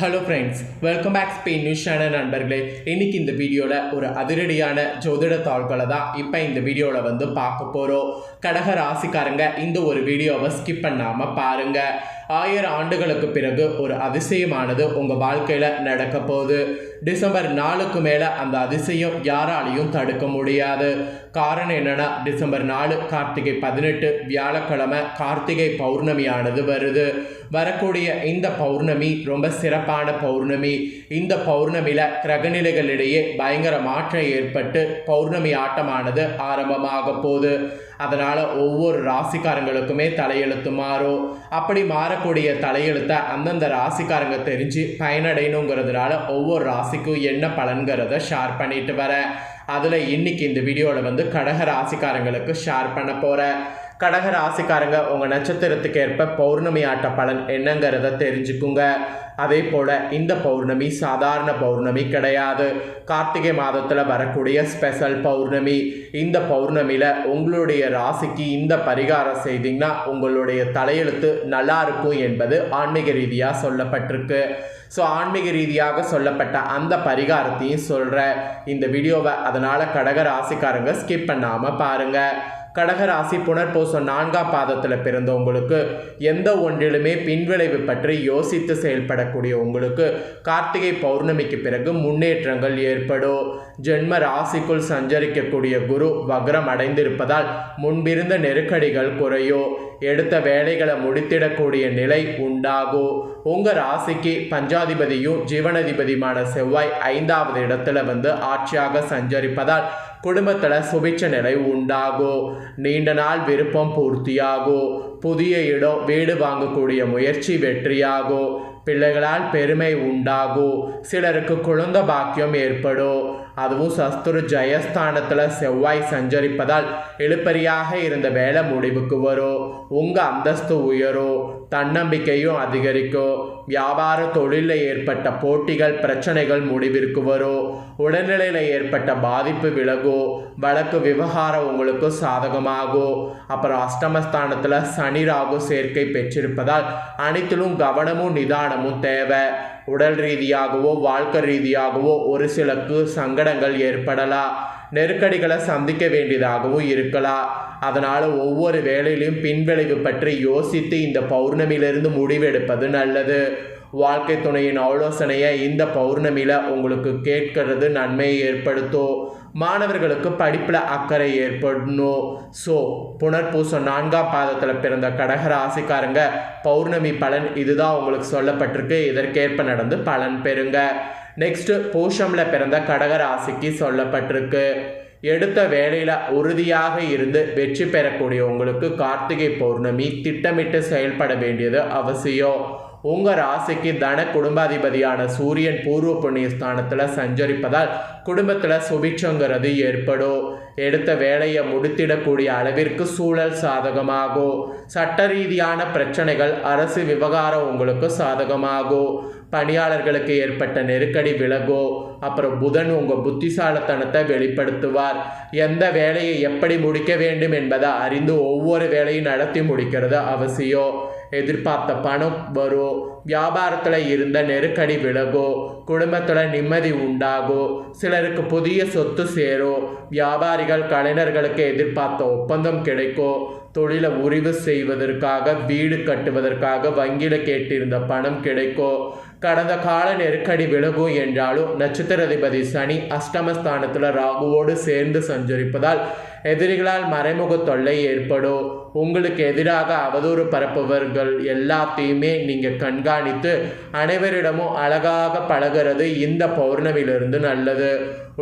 Hello friends welcome back Spain news channel நண்பர்களே. இன்னைக்கு இந்த வீடியோவில் ஒரு அதிரடியான ஜோதிட தாள்களை தான் இப்போ இந்த வீடியோவில் வந்து பார்க்க போகிறோம் கடக ராசிக்காரங்க இந்த ஒரு வீடியோவை ஸ்கிப் பண்ணாமல் பாருங்கள் ஆயிரம் ஆண்டுகளுக்கு பிறகு ஒரு அதிசயமானது உங்கள் வாழ்க்கையில் நடக்க போகுது. டிசம்பர் நாலுக்கு மேலே அந்த அதிசயம் யாராலையும் தடுக்க முடியாது. காரணம் என்னென்னா டிசம்பர் நாலு கார்த்திகை பதினெட்டு வியாழக்கிழமை கார்த்திகை பௌர்ணமியானது வருது. வரக்கூடிய இந்த பௌர்ணமி ரொம்ப சிறப்பான பௌர்ணமி. இந்த பௌர்ணமியில் கிரகநிலைகளிடையே பயங்கர மாற்றம் ஏற்பட்டு பௌர்ணமி ஆட்டமானது ஆரம்பமாக போகுது. அதனால் ஒவ்வொரு ராசிக்காரங்களுக்குமே தலையெழுத்து மாறும். அப்படி மாறக்கூடிய தலையெழுத்தை அந்தந்த ராசிக்காரங்க தெரிஞ்சு பயனடையணுங்கிறதுனால ஒவ்வொரு ராசி ராசிக்கு என்ன பலன்கிறத ஷேர் பண்ணிட்டு வரேன் அதில் இன்னைக்கு இந்த வீடியோவில் வந்து கடக ராசிக்காரங்களுக்கு ஷேர் பண்ண போகிறேன் கடக ராசிக்காரங்க உங்கள் நட்சத்திரத்துக்கு ஏற்ப பௌர்ணமி ஆட்ட பலன் என்னங்கிறத தெரிஞ்சுக்குங்க. அதே போல் இந்த பௌர்ணமி சாதாரண பௌர்ணமி கிடையாது. கார்த்திகை மாதத்தில் வரக்கூடிய ஸ்பெஷல் பௌர்ணமி. இந்த பௌர்ணமியில் உங்களுடைய ராசிக்கு இந்த பரிகாரம் செய்தீங்கன்னா உங்களுடைய தலையெழுத்து நல்லா இருக்கும் என்பது ஆன்மீக ரீதியாக சொல்லப்பட்டிருக்கு. ஸோ ஆன்மீக ரீதியாக சொல்லப்பட்ட அந்த பரிகாரத்தையும் சொல்கிற இந்த வீடியோவை அதனால் கடக ராசிக்காரங்க ஸ்கிப் பண்ணாமல் பாருங்கள் கடகராசி புனர்பூசம் நான்காம் பாதத்தில் பிறந்த உங்களுக்கு எந்த ஒன்றிலுமே பின்விளைவு பற்றி யோசித்து செயல்படக்கூடிய உங்களுக்கு கார்த்திகை பௌர்ணமிக்கு பிறகு முன்னேற்றங்கள் ஏற்படும். ஜென்ம ராசிக்குள் சஞ்சரிக்கக்கூடிய குரு வக்ரம் அடைந்திருப்பதால் முன்பிருந்த நெருக்கடிகள் குறையோ எடுத்த வேலைகளை முடித்திடக்கூடிய நிலை உண்டாகும். உங்கள் ராசிக்கு பஞ்சாதிபதியும் ஜீவனாதிபதியுமான செவ்வாய் ஐந்தாவது இடத்துல வந்து ஆட்சியாக சஞ்சரிப்பதால் குடும்பத்தில் சுபிச்ச நிலை உண்டாகும் நீண்ட நாள் விருப்பம் பூர்த்தியாகும் புதிய இடம் வீடு வாங்கக்கூடிய முயற்சி வெற்றியாகும் பிள்ளைகளால் பெருமை உண்டாகும் சிலருக்கு குழந்த பாக்கியம் ஏற்படும். அதுவும் சஸ்துரு ஜெயஸ்தானத்தில் செவ்வாய் சஞ்சரிப்பதால் இழுப்பறியாக இருந்த வேலை முடிவுக்கு வரும். உங்கள் அந்தஸ்து உயரும். தன்னம்பிக்கையும் அதிகரிக்கும். வியாபார தொழிலில் ஏற்பட்ட போட்டிகள் பிரச்சனைகள் முடிவிற்கு வரும். உடல்நிலையில் ஏற்பட்ட பாதிப்பு விலகும். வழக்கு விவகாரம் உங்களுக்கு சாதகமாகும். அப்புறம் அஷ்டமஸ்தானத்தில் சனி ராகு சேர்க்கை பெற்றிருப்பதால் அனைத்திலும் கவனமும் நிதானமும் தேவை. உடல் ரீதியாகவோ வாழ்க்கை ரீதியாகவோ ஒரு சிலருக்கு சங்கடங்கள் ஏற்படலாம். நெருக்கடிகளை சந்திக்க வேண்டியதாகவும் இருக்கலாம். அதனால் ஒவ்வொரு வேலையிலும் பின்விளைவு பற்றி யோசித்து இந்த பௌர்ணமியிலிருந்து முடிவெடுப்பது நல்லது. வாழ்க்கை துணையின் ஆலோசனையை இந்த பௌர்ணமியில் உங்களுக்கு கேட்கறது நன்மையை ஏற்படுத்தும். மாணவர்களுக்கு படிப்பில் அக்கறை ஏற்படணும். ஸோ புனர்பூசம் நான்காம் பாதத்தில் பிறந்த கடக ராசிக்காரங்க பௌர்ணமி பலன் இதுதான் உங்களுக்கு சொல்லப்பட்டிருக்கு. இதற்கேற்ப நடந்து பலன் பெறுங்க. நெக்ஸ்ட்டு பூஷமில் பிறந்த கடக ராசிக்கு சொல்லப்பட்டிருக்கு. எடுத்த வேலையில் உறுதியாக இருந்து வெற்றி பெறக்கூடிய உங்களுக்கு கார்த்திகை பௌர்ணமி திட்டமிட்டு செயல்பட வேண்டியது அவசியம். உங்கள் ராசிக்கு தன குடும்பாதிபதியான சூரியன் பூர்வ புண்ணிய ஸ்தானத்தில் சஞ்சரிப்பதால் குடும்பத்தில் சுபிச்சங்கிறது ஏற்படும். எடுத்த வேலையை முடித்திடக்கூடிய அளவிற்கு சூழல் சாதகமாகும். சட்ட ரீதியான பிரச்சனைகள் அரசு விவகாரம் உங்களுக்கு சாதகமாகும். பணியாளர்களுக்கு ஏற்பட்ட நெருக்கடி விலகோ அப்புறம் புதன் உங்கள் புத்திசாலத்தனத்தை வெளிப்படுத்துவார். எந்த வேலையை எப்படி முடிக்க வேண்டும் என்பதை அறிந்து ஒவ்வொரு வேலையும் நடத்தி முடிக்கிறது அவசியம். எதிர்பார்த்த பணம் வரும். வியாபாரத்தில் இருந்த நெருக்கடி விலகும். குடும்பத்தில் நிம்மதி உண்டாகும். சிலருக்கு புதிய சொத்து சேரும். வியாபாரிகள் கலைஞர்களுக்கு எதிர்பார்த்த ஒப்பந்தம் கிடைக்கும். தொழிலை உரிவு செய்வதற்காக வீடு கட்டுவதற்காக வங்கியில் கேட்டிருந்த பணம் கிடைக்கும். கடந்த கால நெருக்கடி விலகும் என்றாலும் நட்சத்திர நட்சத்திராதிபதி சனி அஷ்டமஸ்தானத்தில் ராகுவோடு சேர்ந்து சஞ்சரிப்பதால் எதிரிகளால் மறைமுக தொல்லை ஏற்படும். உங்களுக்கு எதிராக அவதூறு பரப்புவர்கள் எல்லாத்தையுமே நீங்கள் கண்காணித்து அனைவரிடமும் அழகாக பழகிறது இந்த பௌர்ணமியிலிருந்து நல்லது.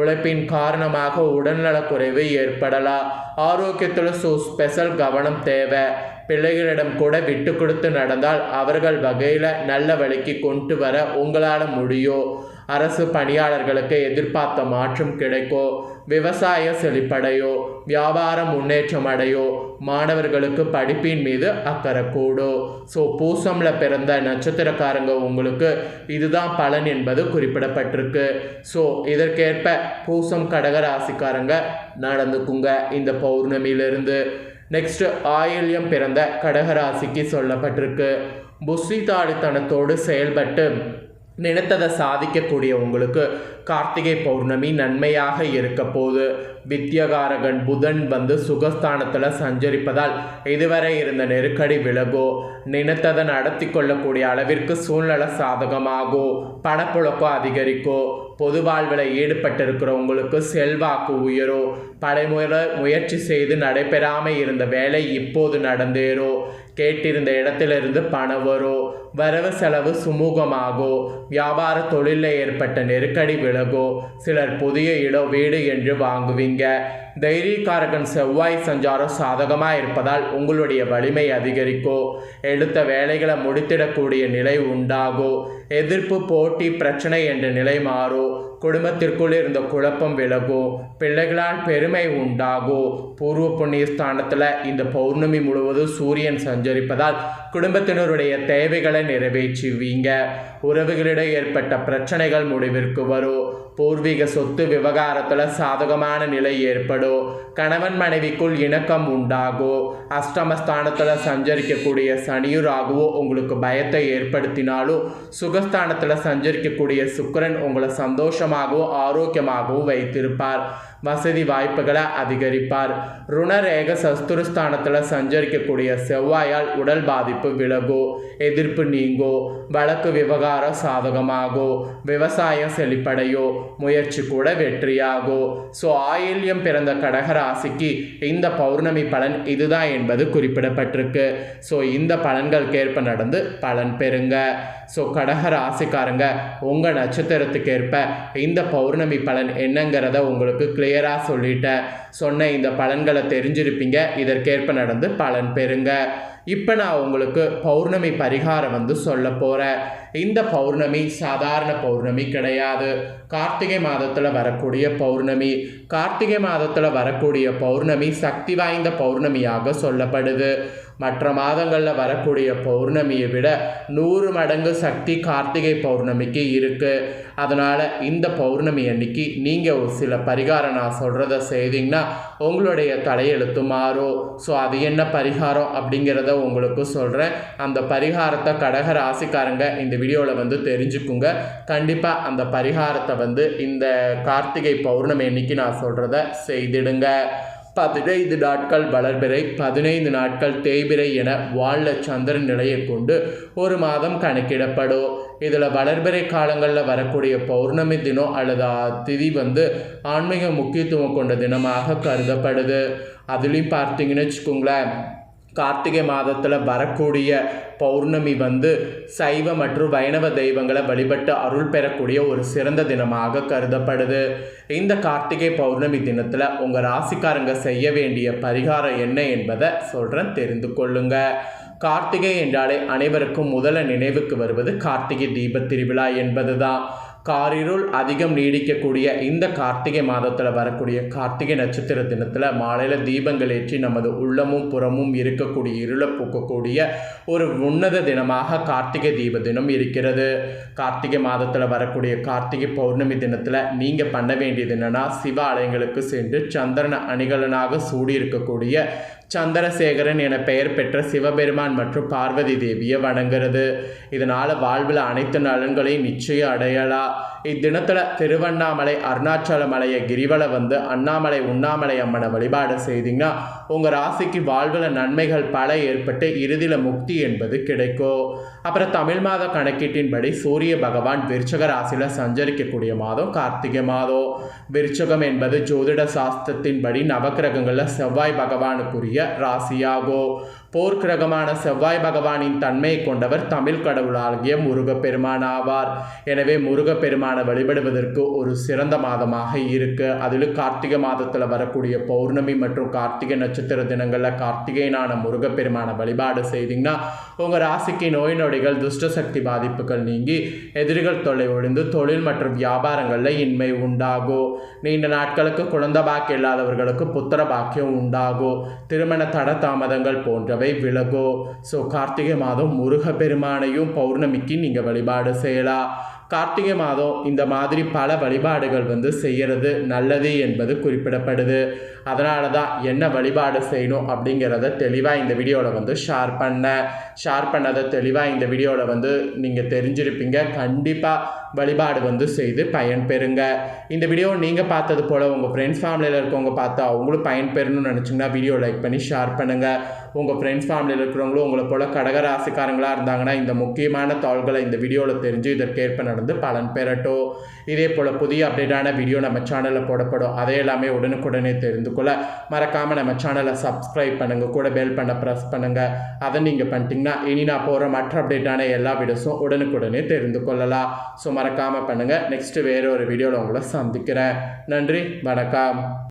உழைப்பின் காரணமாக உடல்நலக்குறைவு ஏற்படலாம். ஆரோக்கியத்தில் சு ஸ்பெஷல் கவனம் தேவை. பிள்ளைகளிடம் கூட விட்டு கொடுத்து நடந்தால் அவர்கள் வகையில் நல்ல வழிக்கு கொண்டு வர உங்களால் முடியும். அரசு பணியாளர்களுக்கு எதிர்பார்த்த மாற்றம் கிடைக்கும் விவசாய செழிப்படையோ? வியாபாரம் முன்னேற்றம் அடையோ? மாணவர்களுக்கு படிப்பின் மீது அக்கறை கூடோ? ஸோ பூசமில் பிறந்த நட்சத்திரக்காரங்க உங்களுக்கு இதுதான் பலன் என்பது குறிப்பிடப்பட்டிருக்கு. ஸோ இதற்கேற்ப பூசம் கடகராசிக்காரங்க நடந்துக்குங்க இந்த பௌர்ணமியிலிருந்து. நெக்ஸ்ட் ஆயில்யம் பிறந்த கடகராசிக்கு சொல்லப்பட்டிருக்கு. புத்திசாலித்தனத்தோடு செயல்பட்டு நினைத்ததை சாதிக்கக்கூடிய உங்களுக்கு கார்த்திகை பௌர்ணமி நன்மையாக இருக்க போது வித்யகாரகன் புதன் வந்து சுகஸ்தானத்தில் சஞ்சரிப்பதால் இதுவரை இருந்த நெருக்கடி விலகோ நினைத்ததை நடத்தி கொள்ளக்கூடிய அளவிற்கு சூழ்நிலை சாதகமாகோ பணப்புழக்கம் அதிகரிக்கோ பொது வாழ்வில் ஈடுபட்டிருக்கிறவங்களுக்கு செல்வாக்கு உயரோ படைமுறை முயற்சி செய்து நடைபெறாமல் இருந்த வேலை இப்போது நடந்தேறோ கேட்டிருந்த இடத்திலிருந்து பணம் வரும் வரவு செலவு சுமூகமாகோ வியாபார தொழிலில் ஏற்பட்ட நெருக்கடி விலகோ சிலர் புதிய இடம் வீடு என்று வாங்குவீங்க. தைரியக்காரகன் செவ்வாய் சஞ்சாரம் சாதகமாக இருப்பதால் உங்களுடைய வலிமை அதிகரிக்கோ. எடுத்த வேலைகளை முடித்திடக்கூடிய நிலை உண்டாகோ. எதிர்ப்பு போட்டி பிரச்சனை என்ற நிலை மாறும் குடும்பத்திற்குள் இருந்த குழப்பம் விலகும் பிள்ளைகளால் பெருமை உண்டாகும் பூர்வ புண்ணிய ஸ்தானத்தில் இந்த பௌர்ணமி முழுவதும் சூரியன் சஞ்சரிப்பதால் குடும்பத்தினருடைய தேவைகளை நிறைவேற்றுவீங்க. உறவுகளிடையே ஏற்பட்ட பிரச்சனைகள் முடிவிற்கு வரும். பூர்வீக சொத்து விவகாரத்தில் சாதகமான நிலை ஏற்படும் கணவன் மனைவிக்குள் இணக்கம் உண்டாகும் அஷ்டமஸ்தானத்தில் சஞ்சரிக்கக்கூடிய சனியும் உங்களுக்கு பயத்தை ஏற்படுத்தினாலும் சுகஸ்தானத்தில் சஞ்சரிக்கக்கூடிய சுக்கரன் உங்களை சந்தோஷமாகவும் ஆரோக்கியமாகவும் வைத்திருப்பார். வசதி வாய்ப்புகளை அதிகரிப்பார். ருணரேக சஸ்துரஸ்தானத்தில் சஞ்சரிக்கக்கூடிய செவ்வாயால் உடல் பாதிப்பு விலகோ எதிர்ப்பு நீங்கோ வழக்கு விவகாரம் சாதகமாகோ விவசாயம் செழிப்படையோ முயற்சி கூட வெற்றியாகோ. ஸோ ஆயில்யம் பிறந்த கடகராசிக்கு இந்த பௌர்ணமி பலன் இதுதான் என்பது குறிப்பிடப்பட்டிருக்கு. ஸோ இந்த பலன்களுக்கேற்ப நடந்து பலன் பெறுங்க. ஸோ கடக ராசிக்காரங்க உங்கள் நட்சத்திரத்துக்கேற்ப இந்த பௌர்ணமி பலன் என்னங்கிறத உங்களுக்கு கிளியராக சொல்லிட்டேன். சொன்ன இந்த பலன்களை தெரிஞ்சிருப்பீங்க. இதற்கேற்ப நடந்து பலன் பெறுங்க. இப்போ நான் உங்களுக்கு பௌர்ணமி பரிகாரம் வந்து சொல்ல போகிறேன் இந்த பௌர்ணமி சாதாரண பௌர்ணமி கிடையாது. கார்த்திகை மாதத்தில் வரக்கூடிய பௌர்ணமி. கார்த்திகை மாதத்தில் வரக்கூடிய பௌர்ணமி சக்தி வாய்ந்த பௌர்ணமியாக சொல்லப்படுது. மற்ற மாதங்களில் வரக்கூடிய பௌர்ணமியை விட நூறு மடங்கு சக்தி கார்த்திகை பௌர்ணமிக்கு இருக்குது அதனால் இந்த பௌர்ணமி அன்னைக்கு நீங்கள் ஒரு சில பரிகாரம் நான் சொல்கிறத செய்தீங்கன்னா உங்களுடைய தலையெழுத்து மாறும். ஸோ அது என்ன பரிகாரம் அப்படிங்கிறத உங்களுக்கு சொல்கிறேன் அந்த பரிகாரத்தை கடக ராசிக்காரங்க இந்த வீடியோவில் வந்து தெரிஞ்சுக்குங்க. கண்டிப்பாக அந்த பரிகாரத்தை வந்து இந்த கார்த்திகை பௌர்ணமி அன்னைக்கு நான் சொல்கிறத செய்திடுங்க. பதினைந்து நாட்கள் வளர்பிறை பதினைந்து நாட்கள் தேய்பிறை என வாழ சந்திரன் நிலையை கொண்டு ஒரு மாதம் கணக்கிடப்படும். இதில் வளர்பிறை காலங்களில் வரக்கூடிய பௌர்ணமி தினம் அல்லது திதி வந்து ஆன்மீக முக்கியத்துவம் கொண்ட தினமாக கருதப்படுது. அதுலேயும் பார்த்தீங்கன்னு வச்சுக்கோங்களேன் கார்த்திகை மாதத்தில் வரக்கூடிய பௌர்ணமி வந்து சைவ மற்றும் வைணவ தெய்வங்களை வழிபட்டு அருள் பெறக்கூடிய ஒரு சிறந்த தினமாக கருதப்படுது. இந்த கார்த்திகை பௌர்ணமி தினத்தில் உங்கள் ராசிக்காரங்க செய்ய வேண்டிய பரிகாரம் என்ன என்பதை சொல்கிறேன் தெரிந்து கொள்ளுங்க. கார்த்திகை என்றாலே அனைவருக்கும் முதல நினைவுக்கு வருவது கார்த்திகை தீப திருவிழா என்பதுதான். காரிருள் அதிகம் நீடிக்கக்கூடிய இந்த கார்த்திகை மாதத்தில் வரக்கூடிய கார்த்திகை நட்சத்திர தினத்தில் மாலையில் தீபங்கள் ஏற்றி நமது உள்ளமும் புறமும் இருக்கக்கூடிய இருளை போக்கக்கூடிய ஒரு உன்னத தினமாக கார்த்திகை தீப தினம் இருக்கிறது. கார்த்திகை மாதத்தில் வரக்கூடிய கார்த்திகை பௌர்ணமி தினத்தில் நீங்கள் பண்ண வேண்டியது என்னென்னா சிவ ஆலயங்களுக்கு சென்று சந்திரன அணிகலனாக சூடி இருக்கக்கூடிய சந்திரசேகரன் என பெயர் பெற்ற சிவபெருமான் மற்றும் பார்வதி தேவியை வணங்குறது. இதனால் வாழ்வில் அனைத்து நலன்களையும் நிச்சயம் அடையலாம். இத்தினத்தில் திருவண்ணாமலை அருணாச்சல மலையை கிரிவலை வந்து அண்ணாமலை உண்ணாமலை அம்மனை வழிபாடு செய்தீங்கன்னா உங்கள் ராசிக்கு வாழ்வில் நன்மைகள் பல ஏற்பட்டு இறுதியில் முக்தி என்பது கிடைக்கும். அப்புறம் தமிழ் மாத கணக்கீட்டின்படி சூரிய பகவான் விருச்சக ராசியில் சஞ்சரிக்கக்கூடிய மாதம் கார்த்திகை மாதம். விருச்சகம் என்பது ஜோதிட சாஸ்திரத்தின்படி நவக்கிரகங்களில் செவ்வாய் பகவானுக்குரிய ராசியாகும். போர்க்கிரகமான செவ்வாய் பகவானின் தன்மையை கொண்டவர் தமிழ் கடவுளாகிய முருகப்பெருமான் ஆவார். எனவே முருகப்பெருமானை வழிபடுவதற்கு ஒரு சிறந்த மாதமாக இருக்கு. அதில் கார்த்திகை மாதத்தில் வரக்கூடிய பௌர்ணமி மற்றும் கார்த்திகை நட்சத்திர தினங்களில் கார்த்திகைனான முருகப்பெருமானை வழிபாடு செய்தீங்கன்னா உங்கள் ராசிக்கு நோய் நொடிகள் துஷ்ட சக்தி பாதிப்புகள் நீங்கி எதிரிகள் தொல்லை ஒழிந்து தொழில் மற்றும் வியாபாரங்களில் இன்மை உண்டாகும். நீண்ட நாட்களுக்கு குழந்தை பாக்கியம் இல்லாதவர்களுக்கு புத்திர பாக்கியம் உண்டாகும். திருமண தட தாமதங்கள் போன்ற போன்றவை விலகும் ஸோ கார்த்திகை மாதம் முருகப்பெருமானையும் பௌர்ணமிக்கு நீங்கள் வழிபாடு செய்யலாம். கார்த்திகை மாதம் இந்த மாதிரி பல வழிபாடுகள் வந்து செய்கிறது நல்லது என்பது குறிப்பிடப்படுது. அதனால தான் என்ன வழிபாடு செய்யணும் அப்படிங்கிறத தெளிவாக இந்த வீடியோவில் வந்து ஷேர் பண்ணேன் ஷேர் பண்ணதை தெளிவாக இந்த வீடியோவில் வந்து நீங்கள் தெரிஞ்சிருப்பீங்க. கண்டிப்பாக வழிபாடு வந்து செய்து பயன் பெறுங்க. இந்த வீடியோ நீங்கள் பார்த்தது போல் உங்கள் ஃப்ரெண்ட்ஸ் ஃபேமிலியில் இருக்கவங்க பார்த்தா அவங்களும் பயன் பெறணும்னு நினச்சிங்கன்னா வீடியோ லைக் பண்ணி ஷேர் பண்ணுங்கள் உங்கள் ஃப்ரெண்ட்ஸ் ஃபேமிலியில் இருக்கிறவங்களும் உங்களை போல் கடகராசிக்காரங்களாக இருந்தாங்கன்னா இந்த முக்கியமான தாள்களை இந்த வீடியோவில் தெரிஞ்சு இதற்கேற்ப நடந்து பலன் பெறட்டும். இதே போல் புதிய அப்டேட்டான வீடியோ நம்ம சேனலில் போடப்படும். அதே எல்லாமே உடனுக்குடனே தெரிந்து கொள்ள மறக்காமல் நம்ம சேனலை சப்ஸ்கிரைப் பண்ணுங்கள் கூட பெல் பண்ண ப்ரெஸ் பண்ணுங்கள் அதை நீங்கள் பண்ணிட்டீங்கன்னா இனி நான் போகிற மற்ற அப்டேட்டான எல்லா வீடியோஸும் உடனுக்குடனே தெரிந்து கொள்ளலாம். ஸோ மறக்காமல் பண்ணுங்கள் நெக்ஸ்ட்டு வேறு ஒரு வீடியோவில் உங்களை சந்திக்கிறேன். நன்றி. வணக்கம்.